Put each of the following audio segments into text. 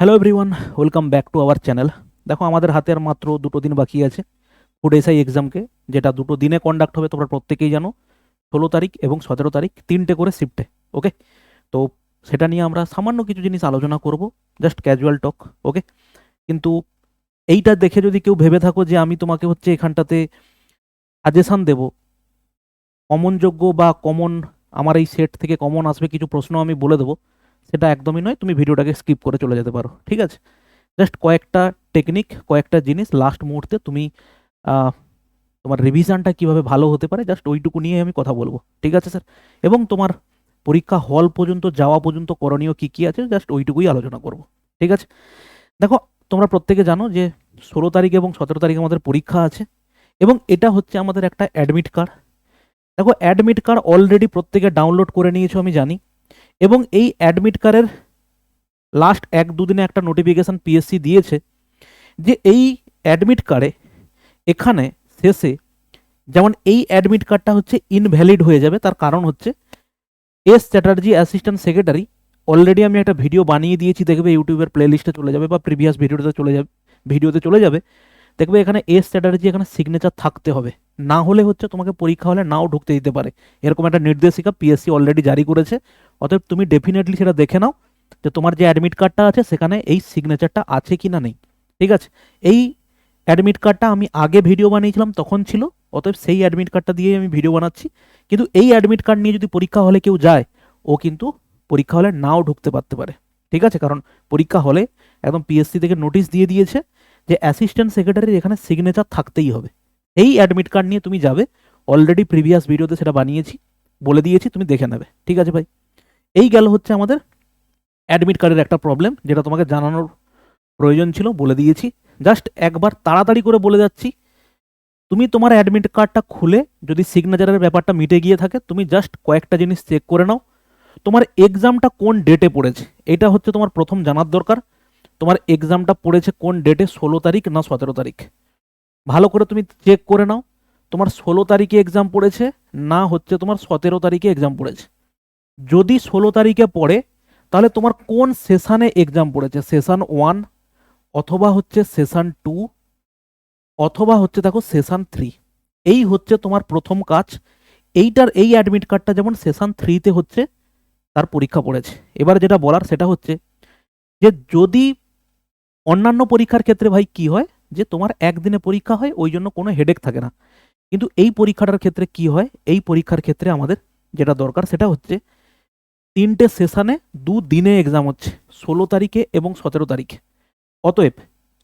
Hello everyone welcome back to our channel দেখো, আমাদের হাতে আর মাত্র দুটো দিন বাকি আছে ফুড এসআই এক্সামকে যেটা দুটো দিনে কন্ডাক্ট হবে, তোমরা প্রত্যেকেই জানো। ষোলো তারিখ এবং সতেরো তারিখ, তিনটে করে শিফটে ওকে তো সেটা নিয়ে আমরা সামান্য কিছু জিনিস আলোচনা করব জাস্ট ক্যাজুয়াল টক ওকে কিন্তু এইটা দেখে যদি কেউ ভেবে থাকো যে আমি তোমাকে হচ্ছে এখানটাতে সাজেশান দেব কমনযোগ্য বা কমন আমার এই সেট থেকে কমন আসবে কিছু প্রশ্ন আমি বলে দেবো। সেটা একদমই নয়, তুমি ভিডিওটাকে স্কিপ করে চলে যেতে পারো, ঠিক আছে? জাস্ট কয়েকটা টেকনিক কয়েকটা জিনিস লাস্ট মুহূর্তে তুমি তোমার রিভিশনটা কীভাবে ভালো হতে পারে জাস্ট ওইটুকু নিয়ে আমি কথা বলব, ঠিক আছে স্যার এবং তোমার পরীক্ষা হল পর্যন্ত, যাওয়া পর্যন্ত করণীয় কী কী আছে জাস্ট ওইটুকুই আলোচনা করব, ঠিক আছে? দেখো, তোমরা প্রত্যেকে জানো যে ষোলো তারিখ এবং সতেরো তারিখ আমাদের পরীক্ষা আছে, এবং এটা হচ্ছে আমাদের একটা অ্যাডমিট কার্ড দেখো অ্যাডমিট কার্ড অলরেডি প্রত্যেকে ডাউনলোড করে নিয়েছো, আমি জানি। এবং এই অ্যাডমিট কার্ডের লাস্ট এক দুদিনে একটা নোটিফিকেশান পিএসসি দিয়েছে যে এই অ্যাডমিট কার্ডে এখানে শেষে যেমন এই অ্যাডমিট কার্ডটা হচ্ছে ইনভ্যালিড হয়ে যাবে, তার কারণ হচ্ছে S Chatterjee assistant secretary already আমি একটা ভিডিও বানিয়ে দিয়েছি, দেখবে ইউটিউবের প্লেলিস্টে চলে যাবে বা প্রিভিয়াস ভিডিওতে চলে যাবে ভিডিওতে চলে যাবে। দেখবে এখানে এস চ্যাটার্জি এখানে সিগনেচার থাকতে হবে। না হলে হচ্ছে তোমাকে পরীক্ষা হলে নাও ঢুকতে দিতে পারে। এরকম একটা নির্দেশিকা পিএসসি অলরেডি জারি করেছে। অতএব তুমি ডেফিনেটলি সেটা দেখে নাও যে তোমার যে অ্যাডমিট কার্ডটা আছে সেখানে এই সিগনেচারটা আছে কি না নেই। ঠিক আছে? এই অ্যাডমিট কার্ডটা আমি আগে ভিডিও বানিয়েছিলাম, তখন ছিল। অতএব সেই অ্যাডমিট কার্ডটা দিয়ে আমি ভিডিও বানাচ্ছি। কিন্তু এই অ্যাডমিট কার্ড নিয়ে যদি পরীক্ষা হলে কেউ যায়, ও কিন্তু পরীক্ষা হলে নাও ঢুকতে পারতে পারে। ঠিক আছে? কারণ পরীক্ষা হলে একদম পিএসসি থেকে নোটিশ দিয়ে দিয়েছে। যে অ্যাসিস্ট্যান্ট সেক্রেটারির এখানে সিগনেচার থাকতেই হবে। এই অ্যাডমিট কার্ড নিয়ে তুমি যাবে অলরেডি প্রিভিয়াস ভিডিওতে সেটা বানিয়েছি, বলে দিয়েছি, তুমি দেখে নেবে। ঠিক আছে ভাই? এই গেল হচ্ছে আমাদের অ্যাডমিট কার্ডের একটা প্রবলেম যেটা তোমাকে জানানোর প্রয়োজন ছিল, বলে দিয়েছি। জাস্ট একবার তাড়াতাড়ি করে বলে যাচ্ছি, তুমি তোমার অ্যাডমিট কার্ডটা খুলে, যদি সিগনেচারের ব্যাপারটা মিটে গিয়ে থাকে, তুমি জাস্ট কয়েকটা জিনিস চেক করে নাও। তোমার এক্সামটা কোন ডেটে পড়েছে? এটা হচ্ছে তোমার প্রথম জানার দরকার। তোমার এক্সামটা পড়েছে কোন ডেটে ষোলো তারিখ না সতেরো তারিখ? ভালো করে তুমি চেক করে নাও, তোমার ষোলো তারিখে এক্সাম পড়েছে, না হচ্ছে তোমার সতেরো তারিখে এক্সাম পড়েছে। যদি ষোলো তারিখে পড়ে, তাহলে তোমার কোন সেশানে এক্সাম পড়েছে? সেশন ওয়ান অথবা হচ্ছে সেশন টু অথবা হচ্ছে দেখো সেশন থ্রি এই হচ্ছে তোমার প্রথম কাজ। এইটার এই অ্যাডমিট কার্ডটা যেমন সেশন থ্রিতে হচ্ছে, তার পরীক্ষা পড়েছে। এবার যেটা বলার সেটা হচ্ছে যে যদি অন্যান্য পরীক্ষার ক্ষেত্রে ভাই কি হয়? যে তোমার একদিনে পরীক্ষা হয়, ওই জন্য কোনো হেডেক থাকে না। কিন্তু এই পরীক্ষাটার ক্ষেত্রে কি হয়? এই পরীক্ষার ক্ষেত্রে আমাদের যেটা দরকার সেটা হচ্ছে তিনটে সেশানে দু দিনে এক্সাম হচ্ছে, ষোলো তারিখে এবং সতেরো তারিখে। অতএব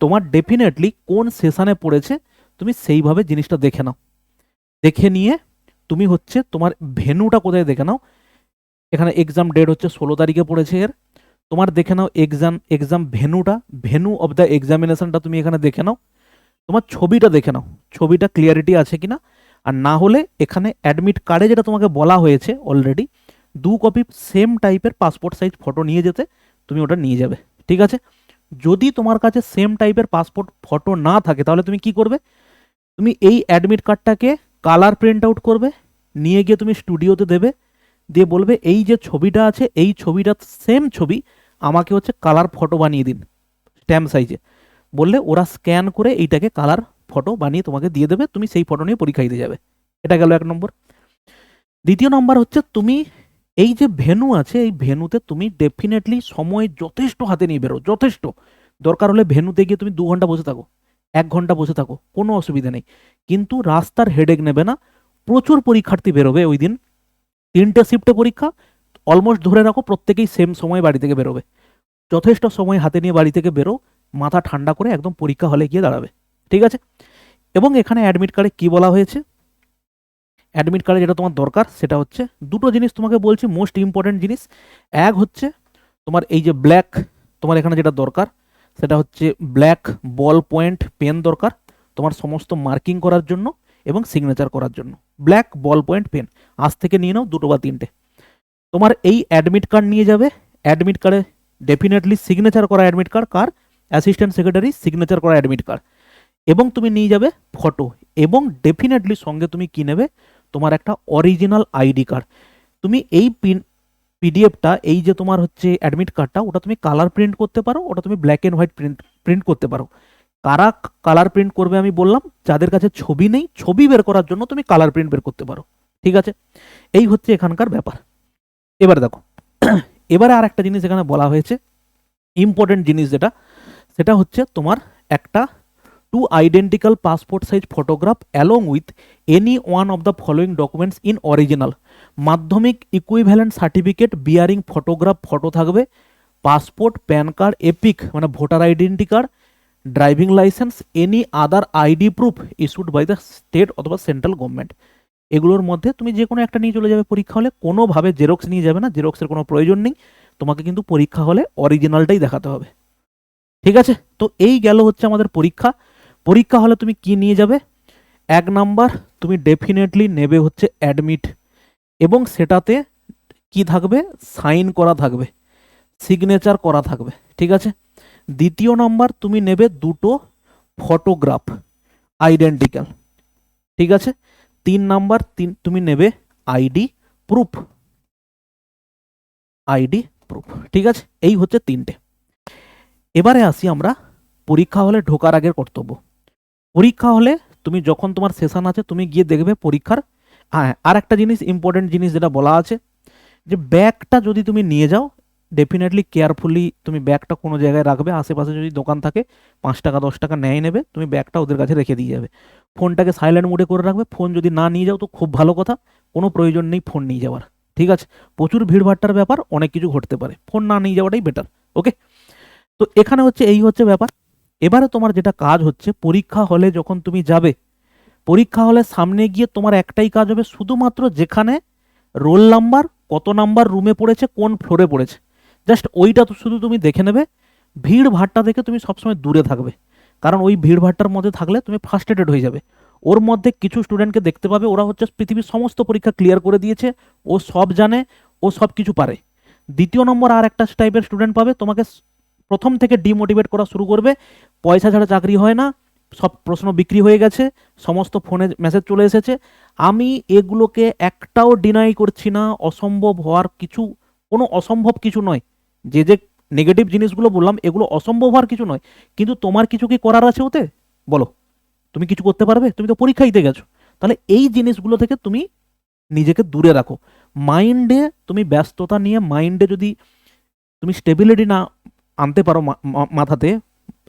তোমার ডেফিনেটলি কোন সেশানে পড়েছে, তুমি সেইভাবে জিনিসটা দেখে নাও। দেখে নিয়ে তুমি হচ্ছে তোমার ভেনুটা কোথায় দেখে নাও। এখানে এক্সাম ডেট হচ্ছে ষোলো তারিখে পড়েছে এর। তোমার দেখে নাও এক্সাম এক্সাম ভেনুটা, ভেনু অফ দ্য এক্সামিনেশনটা তুমি এখানে দেখে নাও। তোমার ছবিটা দেখে নাও, ছবিটা ক্লিয়ারিটি আছে কিনা? আর না হলে এখানে অ্যাডমিট কার্ডে যেটা তোমাকে বলা হয়েছে অলরেডি দু কপি সেম টাইপের পাসপোর্ট সাইজ ফটো নিয়ে যেতে তুমি ওটা নিয়ে যাবে, ঠিক আছে? যদি তোমার কাছে সেম টাইপের পাসপোর্ট ফটো না থাকে, তাহলে তুমি কি করবে? তুমি এই অ্যাডমিট কার্ডটাকে কালার প্রিন্ট আউট করবে, নিয়ে গিয়ে তুমি স্টুডিওতে দেবে দিয়ে বলবে, এই যে ছবিটা আছে, এই ছবিটা সেম ছবি, আমাকে হচ্ছে কালার ফটো বানিয়ে দিন স্ট্যাম্প সাইজে বললে, ওরা স্ক্যান করে এইটাকে কালার ফটো বানিয়ে তোমাকে দিয়ে দেবে, তুমি সেই ফটো নিয়ে পরীক্ষা দিতে যাবে। এটা গেল এক নম্বর। দ্বিতীয় নম্বর হচ্ছে, তুমি এই যে ভেনু আছে, এই ভেনুতে তুমি ডেফিনেটলি সময় যথেষ্ট হাতে নিয়ে বেরো, যথেষ্ট। দরকার হলে ভেনুতে গিয়ে তুমি দু ঘণ্টা বসে থাকো, এক ঘণ্টা বসে থাকো, কোনো অসুবিধা নেই। কিন্তু রাস্তার হেডেক নেবে না, প্রচুর পরীক্ষার্থী বেরোবে ওই দিন। তিনটে শিফটে পরীক্ষা অলমোস্ট ধরে রাখো প্রত্যেকেই সেম সময় বাড়ি থেকে বেরোবে। যথেষ্ট সময় হাতে নিয়ে বাড়ি থেকে বেরো, মাথা ঠান্ডা করে একদম পরীক্ষা হলে গিয়ে দাঁড়াবে, ঠিক আছে? এবং এখানে অ্যাডমিট কার্ডে কি বলা হয়েছে? অ্যাডমিট কার্ডে যেটা তোমার দরকার, সেটা হচ্ছে দুটো জিনিস তোমাকে বলছি মোস্ট ইম্পর্টেন্ট জিনিস। এক হচ্ছে তোমার এই যে ব্ল্যাক তোমার এখানে যেটা দরকার, সেটা হচ্ছে ব্ল্যাক বল পয়েন্ট পেন দরকার, তোমার সমস্ত মার্কিং করার জন্য। এবং সিগনেচার করার জন্য। ব্ল্যাক বল পয়েন্ট পেন আজ থেকে নিয়ে নাও দুটো বা তিনটে। তোমার এই অ্যাডমিট কার্ড নিয়ে যাবে। অ্যাডমিট কার্ডে ডেফিনেটলি সিগনেচার করা অ্যাডমিট কার্ড কার? অ্যাসিস্ট্যান্ট সেক্রেটারি সিগনেচার করা অ্যাডমিট কার্ড এবং তুমি নিয়ে যাবে ফটো এবং ডেফিনেটলি সঙ্গে তুমি কি নেবে? তোমার একটা অরিজিনাল আইডি কার্ড তুমি এই পিন পিডিএফটা এই যে তোমার হচ্ছে অ্যাডমিট কার্ডটা ওটা তুমি কালার প্রিন্ট করতে পারো, ওটা তুমি black and white print print করতে পারো। কারা কালার প্রিন্ট করবে আমি বললাম, যাদের কাছে ছবি নেই, ছবি বের করার জন্য তুমি কালার প্রিন্ট বের করতে পারো। ঠিক আছে? এই হচ্ছে এখানকার ব্যাপার। এবার দেখো, এবারে আর একটা জিনিস এখানে বলা হয়েছে ইম্পর্টেন্ট জিনিস যেটা, সেটা হচ্ছে তোমার একটা two identical passport size photograph along with any one of the following documents in original Madhyamik equivalent certificate bearing photograph photo থাকবে পাসপোর্ট প্যান কার্ড এপিক মানে voter identity card driving licence any other ID proof issued by the state অথবা central government এগুলোর মধ্যে তুমি যে কোনো একটা নিয়ে চলে যাবে পরীক্ষা হলে, কোনোভাবে জেরক্স নিয়ে যাবে না জেরক্সের কোনো প্রয়োজন নেই। তোমাকে কিন্তু পরীক্ষা হলে অরিজিনালটাই দেখাতে হবে। ঠিক আছে? তো এই গেল হচ্ছে আমাদের পরীক্ষা। পরীক্ষা হলে তুমি কি নিয়ে যাবে? এক নাম্বার, তুমি ডেফিনেটলি নেবে হচ্ছে অ্যাডমিট এবং সেটাতে কি থাকবে? সাইন করা থাকবে। সিগনেচার করা থাকবে। ঠিক আছে? দ্বিতীয় নাম্বার তুমি নেবে দুটো ফটোগ্রাফ আইডেন্টিক্যাল ঠিক আছে? তিন নাম্বার তিন, তুমি নেবে আইডি প্রুফ আইডি প্রুফ, ঠিক আছে? এই হচ্ছে তিনটে। এবারে আসি আমরা পরীক্ষা হলে ঢোকার আগের কর্তব্য। পরীক্ষা হলে তুমি যখন তোমার সেশন আছে, তুমি গিয়ে দেখবে পরীক্ষার হ্যাঁ আর একটা জিনিস ইম্পর্টেন্ট জিনিস যেটা বলা আছে, যে ব্যাগটা যদি তুমি নিয়ে যাও ডেফিনেটলি কেয়ারফুলি তুমি ব্যাগটা কোনো জায়গায় রাখবে, আশেপাশে যদি দোকান থাকে, পাঁচ টাকা, দশ টাকা নেয় নেবে, তুমি ব্যাগটা ওদের কাছে রেখে দিয়ে যাবে। ফোনটাকে সাইলেন্ট মোডে করে রাখবে, ফোন যদি না নিয়ে যাও তো খুব ভালো কথা, কোনো প্রয়োজন নেই ফোন নিয়ে যাওয়ার, ঠিক আছে? প্রচুর ভিড়ভাট্টার ব্যাপার, অনেক কিছু ঘটতে পারে, ফোন না নিয়ে যাওয়াটাই বেটার ওকে তো এখানে হচ্ছে, এই হচ্ছে ব্যাপার। এবারে তোমার যেটা কাজ হচ্ছে, পরীক্ষা হলে যখন তুমি যাবে, পরীক্ষা হলে সামনে গিয়ে তোমার একটাই কাজ হবে, শুধুমাত্র যেখানে রোল নাম্বার কত নাম্বার রুমে পড়েছে, কোন ফ্লোরে পড়েছে। জাস্ট ওইটা তো শুধু তুমি দেখে নেবে, ভিড় ভাট্টা দেখে তুমি সবসময় দূরে থাকবে। কারণ ওই ভিড় ভাট্টার মধ্যে থাকলে তুমি ফার্স্টেটেড হয়ে যাবে। ওর মধ্যে কিছু স্টুডেন্টকে দেখতে পাবে, ওরা হচ্ছে পৃথিবীর সমস্ত পরীক্ষা ক্লিয়ার করে দিয়েছে, ও সব জানে, ও সব কিছু পারে। দ্বিতীয় নম্বর আর একটা টাইপের স্টুডেন্ট পাবে, তোমাকে প্রথম থেকে ডিমোটিভেট করা শুরু করবে। পয়সা ছাড়া চাকরি হয় না, সব প্রশ্ন বিক্রি হয়ে গেছে, সমস্ত ফোনে মেসেজ চলে এসেছে। আমি এগুলোকে একটাও ডিনাই করছি না, অসম্ভব হওয়ার কিছু, কোনো অসম্ভব কিছু নয়। যে যে নেগেটিভ জিনিসগুলো বললাম, এগুলো অসম্ভব হওয়ার কিছু নয়। কিন্তু তোমার কিছু কি করার আছে ওতে? বলো। তুমি কিছু করতে পারবে? তুমি তো পরীক্ষা দিতে গেছো। তাহলে এই জিনিসগুলো থেকে তুমি নিজেকে দূরে রাখো। মাইন্ডে তুমি ব্যস্ততা নিয়ে মাইন্ডে যদি তুমি স্টেবিলিটি না আনতে পারো মাথাতে,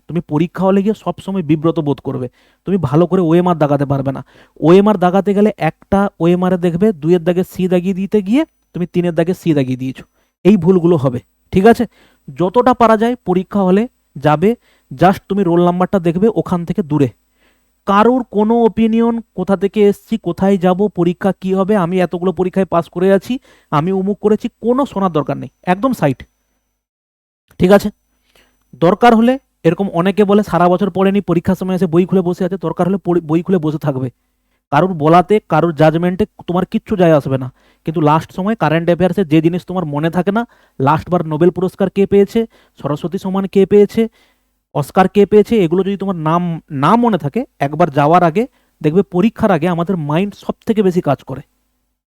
তুমি পরীক্ষা হলে গিয়ে সবসময় বিব্রত বোধ করবে। তুমি ভালো করে ওএমআর দাগাতে পারবে না। ওএমআর দাগাতে গেলে একটা ওএমআরে দেখবে, দুইয়ের দাগে সি দাগিয়ে দিতে গিয়ে তুমি তিনের দাগে সি দাগিয়ে দিয়েছ। এই ভুলগুলো হবে। ঠিক আছে? যতটা পারা যায় পরীক্ষা হলে যাবে জাস্ট তুমি রোল নাম্বারটা দেখবে ওখান থেকে দূরে। কারোর কোনো ওপিনিয়ন কোথা থেকে এসছি, কোথায় যাব, পরীক্ষা কি হবে, আমি এতগুলো পরীক্ষায় পাস করে আছি, আমি উমুক করেছি, কোনো শোনার দরকার নেই, একদম সাইট ঠিক আছে? দরকার হলে এরকম অনেকে বলে সারা বছর পড়েনি, পরীক্ষার সময় এসে বই খুলে বসে আছে, দরকার হলে বই খুলে বসে থাকবে। কারোর বলাতে, কারোর জাজমেন্টে তোমার কিচ্ছু যায় আসবে না। কিন্তু লাস্ট সময় কারেন্ট অ্যাফেয়ার্সে যে জিনিস তোমার মনে থাকে না লাস্টবার নোবেল পুরস্কার কে পেয়েছে, সরস্বতী সম্মান কে পেয়েছে, অস্কার কে পেয়েছে, এগুলো যদি তোমার নাম, না মনে থাকে, একবার যাওয়ার আগে দেখবে পরীক্ষার আগে আমাদের মাইন্ড সব থেকে বেশি কাজ করে।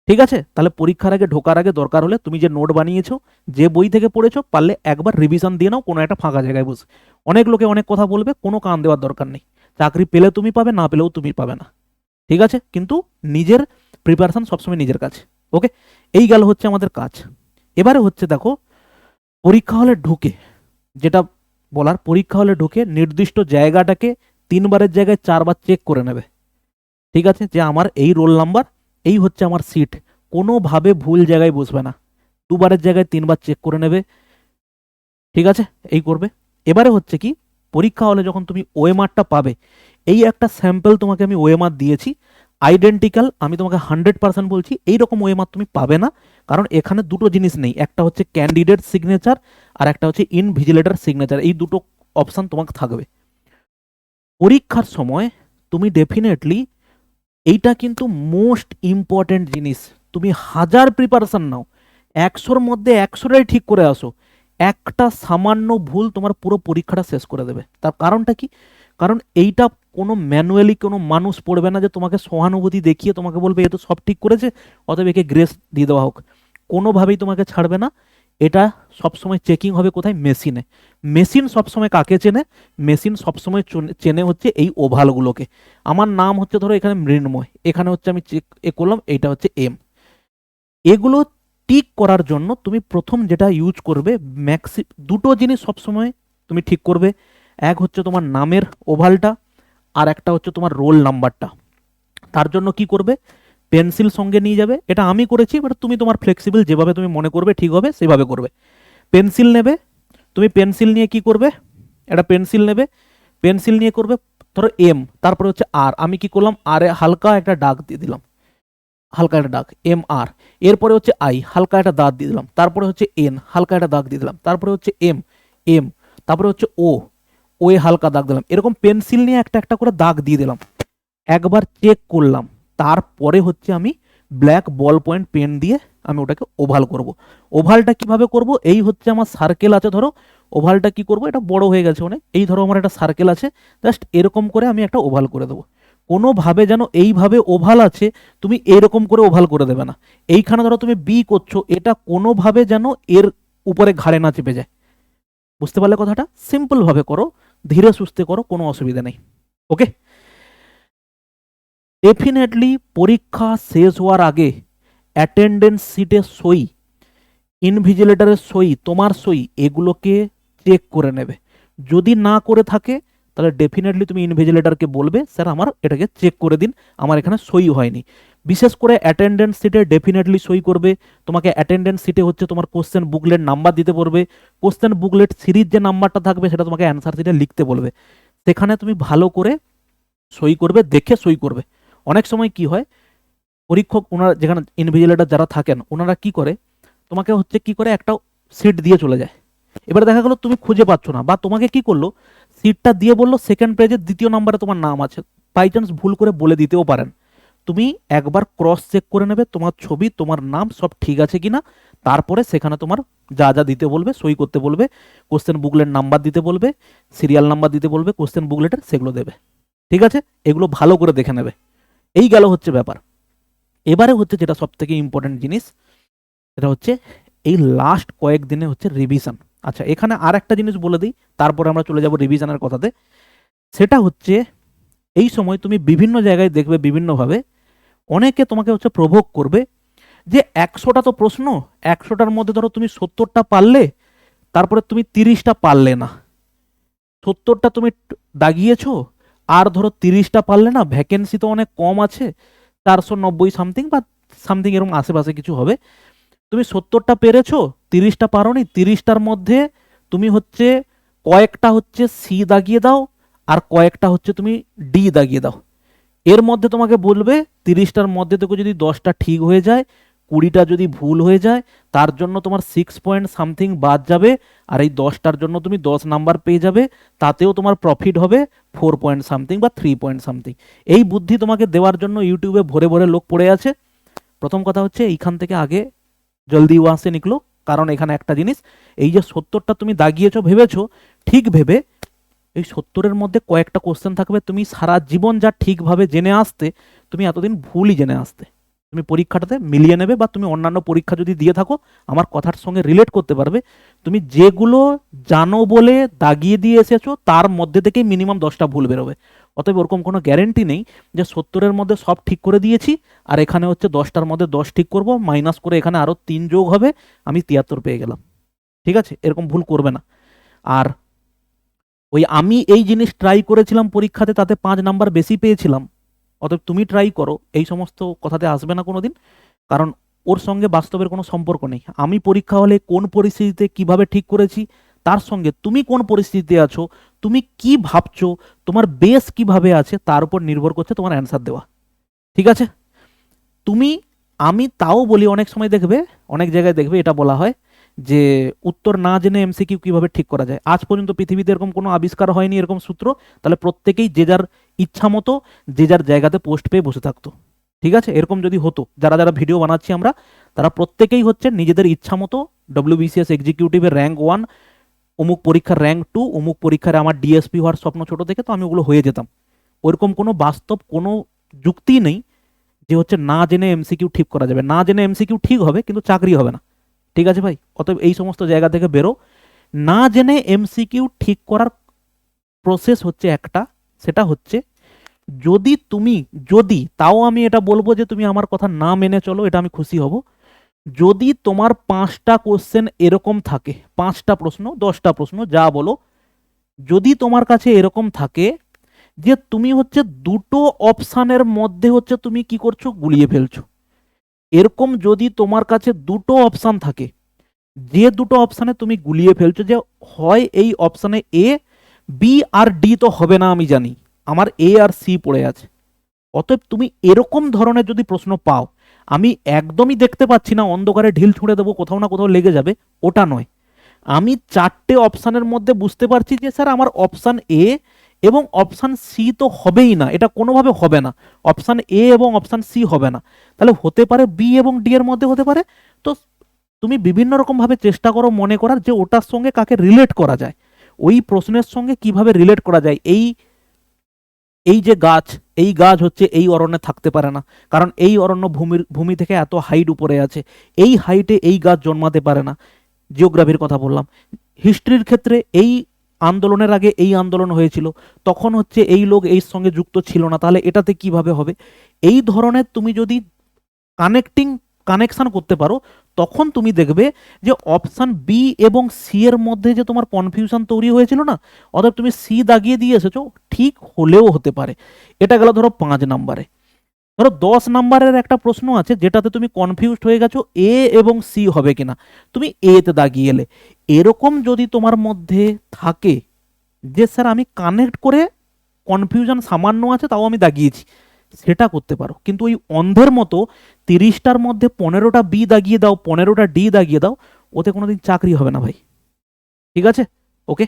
ঠিক আছে? তাহলে পরীক্ষার আগে, ঢোকার আগে দরকার হলে তুমি যে নোট বানিয়েছো, যে বই থেকে পড়েছো, পারলে একবার রিভিশন দিয়ে নাও, কোনো একটা ফাঁকা জায়গায় বসে। অনেক লোকে অনেক কথা বলবে, কোনো কান দেওয়ার দরকার নেই। চাকরি পেলে তুমি পাবে, না পেলেও তুমি পাবে না। ঠিক আছে? কিন্তু নিজের প্রিপারেশন সবসময় নিজের কাছে ওকে এই গেল হচ্ছে আমাদের কাজ। এবারে হচ্ছে দেখো, পরীক্ষা হলে ঢুকে, যেটা বলার, পরীক্ষা হলে ঢুকে নির্দিষ্ট জায়গাটাকে তিনবারের জায়গায় চারবার চেক করে নেবে। ঠিক আছে? যে আমার এই রোল নাম্বার এই হচ্ছে আমার সিট কোনোভাবে ভুল জায়গায় বসবে না। দুবারের জায়গায় তিনবার চেক করে নেবে। ঠিক আছে? এই করবে। এবারে হচ্ছে কি? পরীক্ষা হলে যখন তুমি ওএমআরটা পাবে এই একটা স্যাম্পল তোমাকে আমি ওএমআর দিয়েছি আইডেন্টিক্যাল আমি তোমাকে হান্ড্রেড পার্সেন্ট বলছি এই রকম ওএমআর তুমি পাবে না, কারণ এখানে দুটো জিনিস নেই, একটা হচ্ছে ক্যান্ডিডেট সিগনেচার আর একটা হচ্ছে ইনভিজিলেটর সিগনেচার এই দুটো অপশান তোমাকে থাকবে। পরীক্ষার সময় তুমি ডেফিনেটলি এইটা কিন্তু মোস্ট ইম্পর্ট্যান্ট জিনিস, তুমি হাজার প্রিপারেশন নাও, একশোর মধ্যে একশোটাই ঠিক করে আসো, একটা সামান্য ভুল তোমার পুরো পরীক্ষাটা শেষ করে দেবে। তার কারণটা কি? কারণ এইটা কোনো ম্যানুয়ালি কোনো মানুষ পড়বে না যে তোমাকে সহানুভূতি দেখিয়ে তোমাকে বলবে, এ তো সব ঠিক করেছে, অতএব একে গ্রেস দিয়ে দেওয়া হোক। কোনোভাবেই তোমাকে ছাড়বে না। এটা সবসময় চেকিং হবে কোথায়? মেশিনে মেশিন সবসময় কাকে চেনে? মেশিন সবসময় চুন- হচ্ছে এই ওভালগুলোকে। আমার নাম হচ্ছে ধরো এখানে মৃন্ময়, এখানে হচ্ছে আমি চেক এ করলাম, এইটা হচ্ছে এম এগুলো টিক করার জন্য তুমি প্রথম যেটা ইউজ করবে ম্যাক্সি দুটো জিনিস সবসময় তুমি ঠিক করবে। এক হচ্ছে তোমার নামের ওভালটা আর একটা হচ্ছে তোমার রোল নাম্বারটা তার জন্য কি করবে? পেন্সিল সঙ্গে নিয়ে যাবে। এটা আমি করেছি বাট তুমি তোমার ফ্লেক্সিবল যেভাবে তুমি মনে করবে ঠিক হবে, সেভাবে করবে। পেন্সিল নেবে। তুমি পেন্সিল নিয়ে কি করবে? একটা পেন্সিল নেবে। পেন্সিল নিয়ে করবে ধরো এম তারপরে হচ্ছে আর আমি কি করলাম? আর হালকা একটা ডাক দিয়ে দিলাম। হালকা একটা ডাক এম আর এরপরে হচ্ছে আই হালকা একটা দাগ দিয়ে দিলাম। তারপরে হচ্ছে এন হালকা একটা দাগ দিয়ে দিলাম। তারপরে হচ্ছে এম এম তারপরে হচ্ছে ও ও এ হালকা দাগ দিলাম। এরকম পেন্সিল নিয়ে একটা একটা করে দাগ দিয়ে দিলাম। একবার চেক করলাম। তারপরে হচ্ছে আমি ব্ল্যাক বল পয়েন্ট পেন দিয়ে আমি ওটাকে ওভাল করব। ওভালটা কীভাবে করব? এই হচ্ছে আমার সার্কেল আছে, ধরো। ওভালটা কি করব? এটা বড় হয়ে গেছে অনেক। এই ধরো আমার একটা সার্কেল আছে। জাস্ট এরকম করে আমি একটা ওভাল করে দেবো। কোনোভাবে যেন এইভাবে ওভাল আছে, তুমি এরকম করে ওভাল করে দেবে না। এইখানে ধরো তুমি বি করছ, এটা কোনোভাবে যেন এর উপরে ঘাড়ে না চেপে যায়। বুঝতে পারলে কথাটা? সিম্পলভাবে করো। ধীরে সুস্থে করো, কোনো অসুবিধা নেই। ওকে ডেফিনেটলি পরীক্ষা শেষ হওয়ার আগে অ্যাটেন্ডেন্স সিটে সই ইনভিজিলেটারের সই, তোমার সই, এগুলোকে চেক করে নেবে। যদি না করে থাকে তাহলে ডেফিনেটলি তুমি ইনভিজিলেটারকে বলবে, স্যার, আমার এটাকে চেক করে দিন, আমার এখানে সই হয়নি। বিশেষ করে অ্যাটেন্ডেন্স সিটে ডেফিনেটলি সই করবে, তোমাকে অ্যাটেন্ডেন্স সিটে হচ্ছে তোমার কোশ্চেন বুকলেট নাম্বার দিতে বলবে কোশ্চেন বুকলেট সিরিজ যে নাম্বারটা থাকবে, সেটা তোমাকে অ্যান্সার সিটে লিখতে বলবে। সেখানে তুমি ভালো করে সই করবে, দেখে সই করবে। অনেক সময় কি হয়, পরীক্ষক ওনারা, যেখানে ইনভিজিলেটার যারা থাকেন, ওনারা কি করে, তোমাকে হচ্ছে কি করে একটা সিট দিয়ে চলে যায়। এবার দেখা গেলো তুমি খুঁজে পাচ্ছ না, বা তোমাকে কি করল সিটটা দিয়ে বলল সেকেন্ড পেজের দ্বিতীয় নাম্বারে তোমার নাম আছে। বাই চান্স ভুল করে বলে দিতেও পারেন। তুমি একবার ক্রস চেক করে নেবে, তোমার ছবি, তোমার নাম, সব ঠিক আছে কিনা। তারপরে সেখানে তোমার যা যা দিতে বলবে, সই করতে বলবে কোশ্চেন বুকলেট নাম্বার দিতে বলবে সিরিয়াল নাম্বার দিতে বলবে কোশ্চেন বুকলেটের সেগুলো দেবে। ঠিক আছে? এগুলো ভালো করে দেখে নেবে। এই গেল হচ্ছে ব্যাপার। এবারে হচ্ছে যেটা সব থেকে ইম্পর্টেন্ট জিনিস, সেটা হচ্ছে এই লাস্ট কয়েক দিনে হচ্ছে রিভিশন আচ্ছা এখানে আর একটা জিনিস বলে দিই, তারপরে আমরা চলে যাব রিভিশনের কথাতে। সেটা হচ্ছে, এই সময় তুমি বিভিন্ন জায়গায় দেখবে বিভিন্নভাবে, অনেকে তোমাকে হচ্ছে প্রভোগ করবে যে একশোটা তো প্রশ্ন, একশোটার মধ্যে ধরো তুমি সত্তরটা পারলে, তারপরে তুমি তিরিশটা পারলে না। সত্তরটা তুমি দাগিয়েছো, আর ধরো তিরিশটা পারলে না ভ্যাকেন্সি তো অনেক কম আছে, চারশো নব্বই সামথিং বা সামথিং এরকম আশেপাশে কিছু হবে। তুমি সত্তরটা পেরেছ তিরিশটা পারো নি তিরিশটার মধ্যে তুমি হচ্ছে কয়েকটা হচ্ছে সি দাগিয়ে দাও আর কয়েকটা হচ্ছে তুমি ডি দাগিয়ে দাও। এর মধ্যে তোমাকে বলবে তিরিশটার মধ্যে থেকে যদি দশটা ঠিক হয়ে যায়, কুড়িটা যদি ভুল হয়ে যায়, তার জন্য তোমার সিক্স পয়েন্ট সামথিং বাদ যাবে আর এই দশটার জন্য তুমি দশ নাম্বার পেয়ে যাবে, তাতেও তোমার প্রফিট হবে ফোর পয়েন্ট সামথিং বা থ্রি পয়েন্ট সামথিং এই বুদ্ধি তোমাকে দেওয়ার জন্য ইউটিউবে ভরে ভরে লোক পড়ে আছে। প্রথম কথা হচ্ছে এইখান থেকে আগে জলদি ওয়াসে নিকলো। কারণ এখানে একটা জিনিস, এই যে সত্তরটা তুমি দাগিয়েছ, ভেবেছো, ঠিক ভেবে এই সত্তরের মধ্যে কয়েকটা কোশ্চেন থাকবে, তুমি সারা জীবন যা ঠিকভাবে জেনে আসতে, তুমি এতদিন ভুলই জেনে আসতে। তুমি পরীক্ষাটাতে মিলিয়ে নেবে বা তুমি অন্যান্য পরীক্ষা যদি দিয়ে থাকো, আমার কথার সঙ্গে রিলেট করতে পারবে। তুমি যেগুলো জানো বলে দাগিয়ে দিয়ে এসেছ, তার মধ্যে থেকেই মিনিমাম দশটা ভুল বেরোবে। অতএব ওরকম কোনো গ্যারেন্টি নেই যে সত্তরের মধ্যে সব ঠিক করে দিয়েছি, আর এখানে হচ্ছে দশটার মধ্যে দশ ঠিক করব মাইনাস করে এখানে আরও তিন যোগ হবে, আমি তিয়াত্তর পেয়ে গেলাম। ঠিক আছে? এরকম ভুল করবে না। আর ওই আমি এই জিনিস ট্রাই করেছিলাম পরীক্ষাতে, তাতে পাঁচ নাম্বার বেশি পেয়েছিলাম। অতএব তুমি ট্রাই করো, এই সমস্ত কথাতে আসবে না কোনো দিন কারণ ওর সঙ্গে বাস্তবের কোনো সম্পর্ক নেই। আমি পরীক্ষা হলে কোন পরিস্থিতিতে কীভাবে ঠিক করেছি, তার সঙ্গে তুমি কোন পরিস্থিতিতে আছো, তুমি কি ভাবছ, তোমার বেস কীভাবে আছে, তার উপর নির্ভর করছে তোমার অ্যান্সার দেওয়া। ঠিক আছে? তুমি, আমি তাও বলি অনেক সময় দেখবে, অনেক জায়গায় দেখবে এটা বলা হয় যে উত্তর না জেনে এমসিকিউ কীভাবে ঠিক করা যায়। আজ পর্যন্ত পৃথিবীতে এরকম কোনো আবিষ্কার হয়নি এরকম সূত্র, তাহলে প্রত্যেকেই যে যার ইচ্ছা মতো, যে যার জায়গাতে পোস্ট পেয়ে বসে থাকতো। ঠিক আছে? এরকম যদি হতো, যারা যারা ভিডিও বানাচ্ছি আমরা, তারা প্রত্যেকেই হচ্ছে নিজেদের ইচ্ছা মতো ডব্লিউবিসিএস এক্সিকিউটিভের র্যাঙ্ক ওয়ান অমুক পরীক্ষার র্যাঙ্ক টু অমুক পরীক্ষার আমার ডিএসপি হওয়ার স্বপ্ন ছোট থেকে, তো আমি ওগুলো হয়ে যেতাম। ওরকম কোনো বাস্তব কোনো যুক্তি নেই যে হচ্ছে না জেনে এমসিকিউ ঠিক করা যাবে। না জেনে এমসিকিউ ঠিক হবে, কিন্তু চাকরি হবে না। ঠিক আছে ভাই? অতএব এই সমস্ত জায়গা থেকে বেরো। না জেনে এমসিকিউ ঠিক করার প্রসেস হচ্ছে একটা, সেটা হচ্ছে যদি তুমি, যদি, তাও আমি এটা বলব যে তুমি আমার কথা না মেনে চলো, এটা আমি খুশি হব। যদি তোমার পাঁচটা কোশ্চেন এরকম থাকে, পাঁচটা প্রশ্ন, দশটা প্রশ্ন, যা বলো, যদি তোমার কাছে এরকম থাকে যে তুমি হচ্ছে দুটো অপশানের মধ্যে হচ্ছে তুমি কি করছ, গুলিয়ে ফেলছো। এরকম যদি তোমার কাছে দুটো অপশান থাকে, যে দুটো অপশানে তুমি গুলিয়ে ফেলছো যে হয় এই অপশানে এ বি আর ডি তো হবে না আমি জানি। আমার এ আর সি পড়ে আছে। অতএব তুমি এরকম ধরনের যদি প্রশ্ন পাও, আমি একদমই দেখতে পাচ্ছি না, অন্ধকারে ঢিল ছুঁড়ে দেবো, কোথাও না কোথাও লেগে যাবে, ওটা নয়। আমি চারটে অপশানের মধ্যে বুঝতে পারছি যে, স্যার, আমার অপশান এ এবং অপশান সি তো হবেই না, এটা কোনোভাবে হবে না। অপশান এ এবং অপশান সি হবে না। তাহলে হতে পারে বি এবং ডি এর মধ্যে হতে পারে। তো তুমি বিভিন্ন রকমভাবে চেষ্টা করো মনে করার যে, ওটার সঙ্গে কাকে রিলেট করা যায়। ওই প্রশ্নের সঙ্গে কীভাবে রিলেট করা যায়, এই এই যে গাছ, এই গাছ হচ্ছে এই অরণ্যে থাকতে পারে না। কারণ এই অরণ্য ভূমির, ভূমি থেকে এত হাইট উপরে আছে। এই হাইটে এই গাছ জন্মাতে পারে না। জিওগ্রাফির কথা বললাম। হিস্ট্রির ক্ষেত্রে এই আন্দোলনের আগে এই আন্দোলন হয়েছিল। তখন হচ্ছে এই লোক এই সঙ্গে যুক্ত ছিল না। তাহলে এটাতে কীভাবে হবে? এই ধরনের তুমি যদি কানেক্টিং কানেকশন করতে পারো তখন তুমি দেখবে যে অপশান বি এবং সি এর মধ্যে যে তোমার কনফিউশন তৈরি হয়েছিল না, অতএব তুমি সি দাগিয়ে দিয়ে এসেছ, ঠিক হলেও হতে পারে। এটা গেল ধরো পাঁচ নাম্বারে। ধরো দশ নাম্বারের একটা প্রশ্ন আছে, যেটাতে তুমি কনফিউজড হয়ে গেছো এ এবং সি হবে কিনা। তুমি এতে দাগিয়ে এলে। এরকম যদি তোমার মধ্যে থাকে যে, স্যার, আমি কানেক্ট করে কনফিউশন সামান্য আছে, তাও আমি দাগিয়েছি। সেটা করতে পারো। কিন্তু ওই অন্ধের মতো তিরিশটার মধ্যে পনেরোটা বি দাগিয়ে দাও, পনেরোটা ডি দাগিয়ে দাও, ওতে কোনোদিন চাকরি হবে না ভাই। ঠিক আছে? ওকে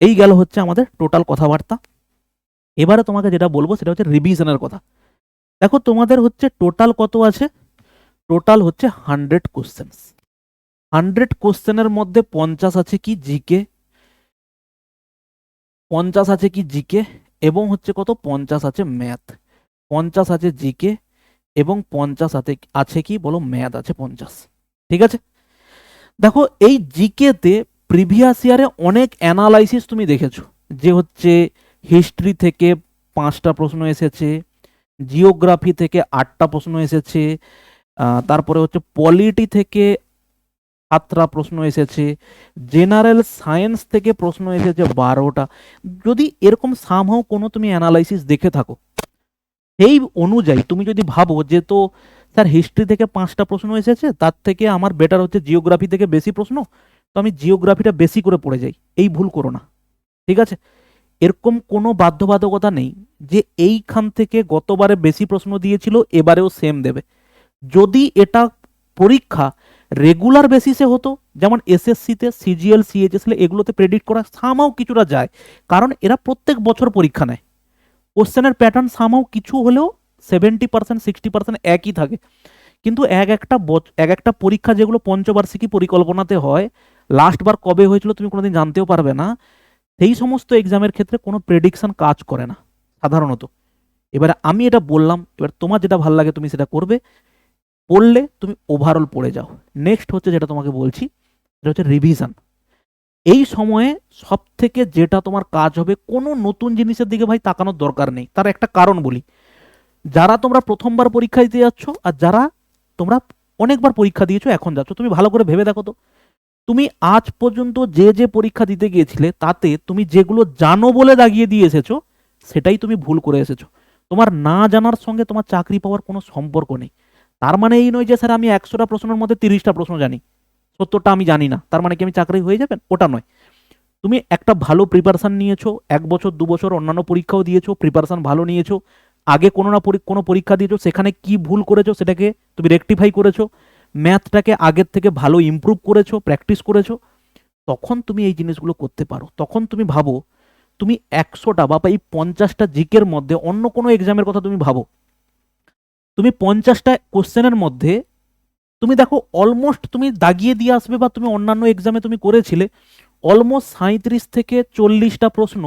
এই গেল হচ্ছে আমাদের টোটাল কথাবার্তা। এবারে তোমাকে যেটা বলব সেটা হচ্ছে রিভিশনের কথা। দেখো তোমাদের হচ্ছে টোটাল কত আছে? টোটাল হচ্ছে হান্ড্রেড কোশ্চেন্স হান্ড্রেড কোশ্চেনের মধ্যে পঞ্চাশ আছে কি? জিকে পঞ্চাশ আছে কি? জিকে এবং হচ্ছে কত? পঞ্চাশ আছে ম্যাথ পঞ্চাশ আছে জিকে এবং পঞ্চাশ আছে আছে কি? বলো ম্যাথ আছে পঞ্চাশ। ঠিক আছে? দেখো, এই জিকেতে প্রিভিয়াস ইয়ারে অনেক অ্যানালাইসিস তুমি দেখেছ। যে হচ্ছে হিস্ট্রি থেকে পাঁচটা প্রশ্ন এসেছে, জিওগ্রাফি থেকে আটটা প্রশ্ন এসেছে তারপরে হচ্ছে পলিটি থেকে সাতটা প্রশ্ন এসেছে, জেনারেল সায়েন্স থেকে প্রশ্ন এসেছে বারোটা। যদি এরকম সামহাও কোনো তুমি অ্যানালাইসিস দেখে থাকো সেই অনুযায়ী তুমি যদি ভাবো যে তো, স্যার হিস্ট্রি থেকে পাঁচটা প্রশ্ন এসেছে, তার থেকে আমার বেটার হচ্ছে জিওগ্রাফি থেকে বেশি প্রশ্ন, তো আমি জিওগ্রাফিটা বেশি করে পড়ে যাই, এই ভুল করো না, ঠিক আছে? এরকম কোনো বাধ্যবাধকতা নেই যে এইখান থেকে গতবারে বেশি প্রশ্ন দিয়েছিল, এবারেও সেম দেবে। যদি এটা পরীক্ষা রেগুলার বেসিসে হতো, যেমন এসএসসিতে সিজিএল সিএইচএসএল এগুলোতে প্রেডিক্ট করা সামাও কিছুটা যায়, কারণ এরা প্রত্যেক বছর পরীক্ষা নেয়। কোশ্চেনের প্যাটার্ন সামাও কিছু হলেও সেভেন্টি পার্সেন্ট সিক্সটি পার্সেন্ট একই থাকে। কিন্তু এক একটা এক একটা পরীক্ষা যেগুলো পঞ্চবার্ষিকী পরিকল্পনাতে হয় লাস্ট বার কবে হয়েছিল তুমি কোনোদিন জানতেও পারবে না, সেই সমস্ত এক্সামের ক্ষেত্রে কোনো প্রেডিকশন কাজ করে না, সাধারণত। এবারে আমি এটা বললাম, এবার তোমার যেটা ভালো লাগে তুমি সেটা করবে। পড়লে তুমি ওভারঅল পড়ে যাও। নেক্সট হচ্ছে যেটা তোমাকে বলছি, সেটা হচ্ছে রিভিশন এই সময়ে সব থেকে যেটা তোমার কাজ হবে, কোনো নতুন জিনিসের দিকে ভাই তাকানোর দরকার নেই। তার একটা কারণ বলি। যারা তোমরা প্রথমবার পরীক্ষা দিতে যাচ্ছ আর যারা তোমরা অনেকবার পরীক্ষা দিয়েছ, এখন যাচ্ছ। তুমি ভালো করে ভেবে দেখো তো। তুমি আজ পর্যন্ত যে যে পরীক্ষা দিতে গিয়েছিলে, তাতে তুমি যেগুলো জানো বলে দাগিয়ে দিয়ে এসেছ, সেটাই তুমি ভুল করে এসেছ। তোমার না জানার সঙ্গে তোমার চাকরি পাওয়ার কোনো সম্পর্ক নেই। তার মানে এই নয় যে, স্যার, আমি একশোটা প্রশ্নের মধ্যে তিরিশটা প্রশ্ন জানি। সত্তরটা আমি জানি না। তার মানে কি আমি চাকরি হয়ে যাবেন? ওটা নয়। তুমি একটা ভালো প্রিপারেশান নিয়েছো, এক বছর, দু বছর অন্যান্য পরীক্ষাও দিয়েছ প্রিপারেশান ভালো নিয়েছো, আগে কোনো না কোনো পরীক্ষা দিয়েছ, সেখানে কি ভুল করেছ সেটাকে তুমি রেকটিফাই করেছ ম্যাথটাকে আগের থেকে ভালো ইমপ্রুভ করেছ প্র্যাকটিস করেছ, তখন তুমি এই জিনিসগুলো করতে পারো। তখন তুমি ভাবো, তুমি একশোটা বা এই পঞ্চাশটা জিকের মধ্যে অন্য কোনো এক্সামের কথা তুমি ভাবো। তুমি পঞ্চাশটা কোশ্চেনের মধ্যে তুমি দেখো অলমোস্ট তুমি দাগিয়ে দিয়ে আসবে বা তুমি অন্যান্য এক্সামে তুমি করেছিলে অলমোস্ট সাঁত্রিশ থেকে চল্লিশটা প্রশ্ন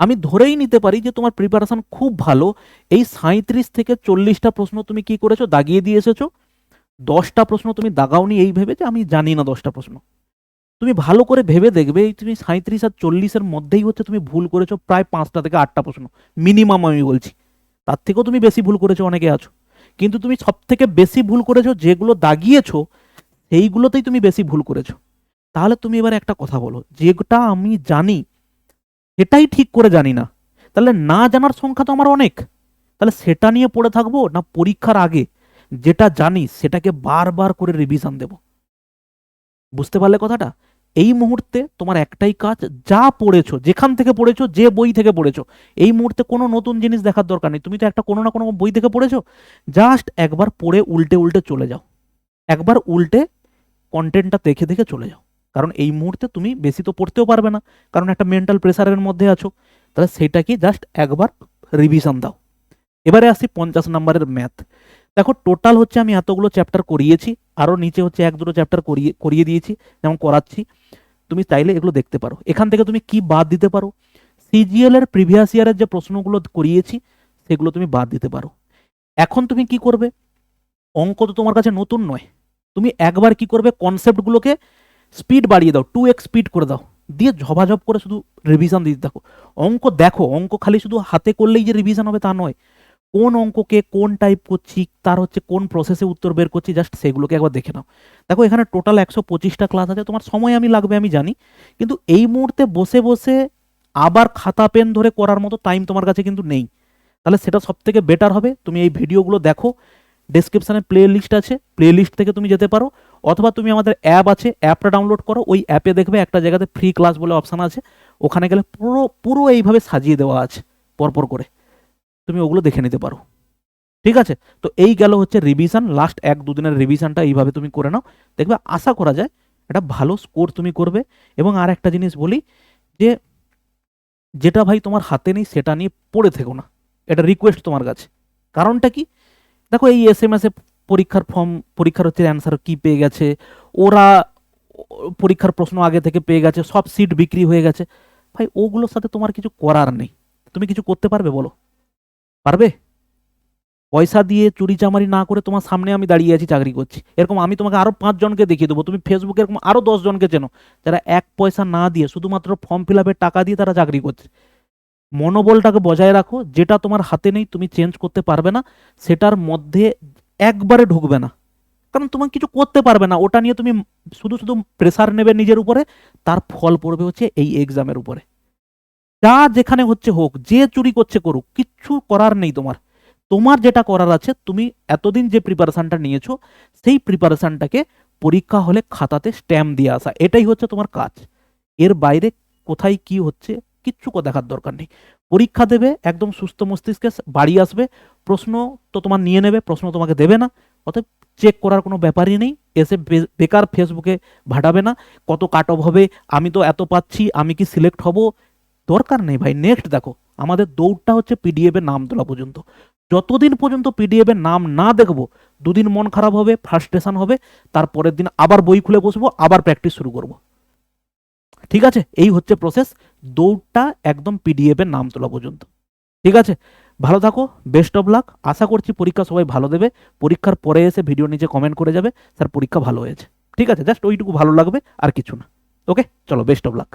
আমি ধরেই নিতে পারি যে তোমার প্রিপারেশন খুব ভালো। এই সাঁত্রিশ থেকে চল্লিশটা প্রশ্ন তুমি কি করেছ? দাগিয়ে দিয়ে এসেছ। দশটা প্রশ্ন তুমি দাগাওনি এই ভেবে যে আমি জানি না দশটা প্রশ্ন। তুমি ভালো করে ভেবে দেখবে, এই তুমি সাঁত্রিশ আর চল্লিশের মধ্যেই হচ্ছে তুমি ভুল করেছ প্রায় পাঁচটা থেকে আটটা প্রশ্ন। মিনিমাম আমি বলছি। তার থেকেও তুমি বেশি ভুল করেছ, অনেকে আছো। কিন্তু তুমি সব থেকে বেশি ভুল করেছ, যেগুলো দাগিয়েছো, সেইগুলোতেই তুমি বেশি ভুল করেছ। তাহলে তুমি এবার একটা কথা বলো, যেটা আমি জানি, সেটাই ঠিক করে জানি না। তাহলে না জানার সংখ্যা তো আমার অনেক। তাহলে সেটা নিয়ে পড়ে থাকব না পরীক্ষার আগে? যেটা জানি, সেটাকে বারবার করে রিভিশন দেব। বুঝতে পারলে কথাটা? এই মুহূর্তে তোমার একটাই কাজ, যা পড়েছো, যেখান থেকে পড়েছো, যে বই থেকে পড়েছো, এই মুহূর্তে কোনো নতুন জিনিস দেখার দরকার নেই। তুমি তো একটা কোনো না কোনো বই থেকে পড়েছো? জাস্ট একবার পড়ে উল্টে উল্টে চলে যাও। একবার উল্টে কন্টেন্টটা দেখে দেখে চলে যাও। কারণ এই মুহূর্তে তুমি বেশি তো পড়তেও পারবে না। কারণ একটা মেন্টাল প্রেসারের মধ্যে আছো। তাহলে সেটাকে জাস্ট একবার রিভিশন দাও। এবারে আসি পঞ্চাশ নম্বরের ম্যাথ দেখো টোটাল হচ্ছে আমি এতগুলো চ্যাপ্টার করিয়েছি আরও নিচে হচ্ছে এক দুটো চ্যাপ্টার করিয়ে করিয়ে দিয়েছি, যেমন করাচ্ছি। তুমি চাইলে এগুলো দেখতে পারো। এখান থেকে তুমি কি বাদ দিতে পারো? সিজিএল এর প্রিভিয়াস ইয়ারের যে প্রশ্নগুলো করিয়েছি, সেগুলো তুমি বাদ দিতে পারো। এখন তুমি কি করবে? অঙ্ক তো তোমার কাছে নতুন নয়। তুমি একবার কি করবে? কনসেপ্টগুলোকে স্পিড বাড়িয়ে দাও টু এক্স স্পিড করে দাও। দিয়ে ঝপাঝপ করে শুধু রিভিশন দিতে থাকো। অঙ্ক দেখো, অঙ্ক খালি শুধু হাতে করলেই যে রিভিশন হবে তা নয়। কোন অঙ্ককে কোন টাইপ করছি, তার হচ্ছে কোন প্রসেসে উত্তর বের করছি জাস্ট সেগুলোকে একবার দেখে নাও। দেখো, এখানে টোটাল একশো পঁচিশটা ক্লাস আছে, তোমার সময় আমি লাগবে, আমি জানি। কিন্তু এই মুহূর্তে বসে বসে আবার খাতা, পেন ধরে করার মতো টাইম তোমার কাছে কিন্তু নেই। তাহলে সেটা সব থেকে বেটার হবে। তুমি এই ভিডিওগুলো দেখো ডেসক্রিপশানে প্লে লিস্ট আছে প্লে লিস্ট থেকে তুমি যেতে পারো। অথবা তুমি আমাদের অ্যাপ আছে অ্যাপটা ডাউনলোড করো, ওই অ্যাপে দেখবে একটা জায়গাতে ফ্রি ক্লাস বলে অপশান আছে। ওখানে গেলে পুরো পুরো এইভাবে সাজিয়ে দেওয়া আছে, পরপর করে। তুমি ওগুলো দেখে নিতে পারো। ঠিক আছে? তো এই গেল হচ্ছে রিভিশন লাস্ট এক দুদিনের রিভিশনটা এইভাবে তুমি করে নাও। দেখবে আশা করা যায় একটা ভালো স্কোর তুমি করবে। এবং আর একটা জিনিস বলি যে, যেটা ভাই তোমার হাতে নেই সেটা নিয়ে পড়ে থেকো না। এটা রিকোয়েস্ট তোমার কাছে। কারণটা কি? দেখো এই এস এম এস এ পরীক্ষার ফর্ম পরীক্ষার হচ্ছে অ্যান্সার কি পেয়ে গেছে, ওরা পরীক্ষার প্রশ্ন আগে থেকে পেয়ে গেছে, সব সিট বিক্রি হয়ে গেছে। ভাই ওগুলোর সাথে তোমার কিছু করার নেই। তুমি কিছু করতে পারবে বলো? পারবে? পয়সা দিয়ে চুরি চামারি না করে তোমার সামনে আমি দাঁড়িয়ে আছি, চাকরি করছি। এরকম আমি তোমাকে আরও পাঁচজনকে দেখিয়ে দেবো। তুমি ফেসবুকে এরকম আরও দশজনকে চেনো, যারা এক পয়সা না দিয়ে শুধুমাত্র ফর্ম ফিল টাকা দিয়ে তারা চাকরি করছে। মনোবলটাকে বজায় রাখো, যেটা তোমার হাতে নেই, তুমি চেঞ্জ করতে পারবে না, সেটার মধ্যে একবারে ঢুকবে না। কারণ তোমার কিছু করতে পারবে না, ওটা নিয়ে তুমি শুধু শুধু প্রেসার নেবে নিজের উপরে, তার ফল পড়বে হচ্ছে এই এক্সামের উপরে। যা যেখানে হচ্ছে হোক, যে চুরি করছে করুক, কিচ্ছু করার নেই তোমার। তোমার যেটা করার আছে, তুমি এতদিন যে প্রিপারেশনটা নিয়েছো, সেই প্রিপারেশনটাকে পরীক্ষা হলে খাতাতে স্ট্যাম্প দিয়ে আসা। এটাই হচ্ছে তোমার কাজ। এর বাইরে কোথায় কি হচ্ছে, কিচ্ছু দেখার দরকার নেই। পরীক্ষা দেবে, একদম সুস্থ মস্তিষ্কে বাড়ি আসবে। প্রশ্ন তো তোমার নিয়ে নেবে, প্রশ্ন তোমাকে দেবে না। অতএব চেক করার কোনো ব্যাপারই নেই। এসে বেকার ফেসবুকে ভাটাবে না। কত কাট অফ হবে, আমি তো এত পাচ্ছি, আমি কি সিলেক্ট হব? দরকার নেই ভাই নেক্সট দেখো, আমাদের দৌড়টা হচ্ছে পিডিএফ এর নাম তোলা পর্যন্ত। যতদিন পর্যন্ত পিডিএফ এর নাম না দেখব, দুদিন মন খারাপ হবে ফ্রাস্ট্রেশন হবে, তারপরের দিন আবার বই খুলে বসবো, আবার প্র্যাকটিস শুরু করব। ঠিক আছে? এই হচ্ছে প্রসেস দৌড়টা একদম পিডিএফ এর নাম তোলা পর্যন্ত। ঠিক আছে? ভালো থাকো বেস্ট অফ লাক আশা করছি পরীক্ষা সবাই ভালো দেবে, পরীক্ষার পরে এসে ভিডিও নিচে কমেন্ট করে যাবে স্যার পরীক্ষা ভালো হয়েছে। ঠিক আছে? জাস্ট ওইটুকু ভালো লাগবে, আর কিছু না। ওকে চলো বেস্ট অফ লাক